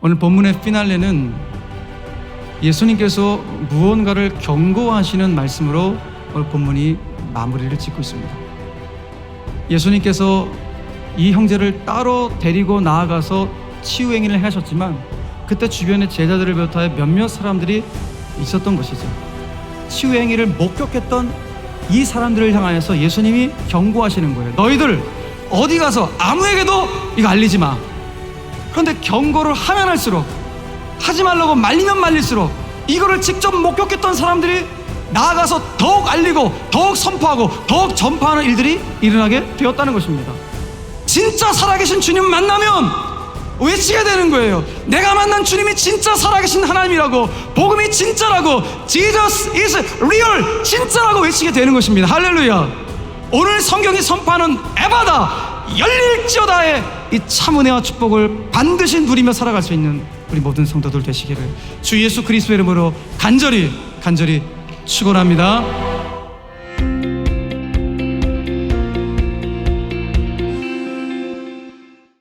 오늘 본문의 피날레는 예수님께서 무언가를 경고하시는 말씀으로 오늘 본문이 마무리를 짓고 있습니다. 예수님께서 이 형제를 따로 데리고 나아가서 치유 행위를 하셨지만 그때 주변에 제자들을 비롯하여 몇몇 사람들이 있었던 것이죠. 치유 행위를 목격했던 이 사람들을 향하여서 예수님이 경고하시는 거예요. 너희들 어디 가서 아무에게도 이거 알리지 마. 그런데 경고를 하면 할수록 하지 말라고 말리면 말릴수록 이거를 직접 목격했던 사람들이 나아가서 더욱 알리고 더욱 선포하고 더욱 전파하는 일들이 일어나게 되었다는 것입니다. 진짜 살아계신 주님 만나면 외치게 되는 거예요. 내가 만난 주님이 진짜 살아계신 하나님이라고 복음이 진짜라고 Jesus is real 진짜라고 외치게 되는 것입니다. 할렐루야. 오늘 성경이 선포하는 에바다 열릴지어다의 이 참은혜와 축복을 반드시 누리며 살아갈 수 있는 우리 모든 성도들 되시기를 주 예수 그리스도의 이름으로 간절히 간절히 축원합니다.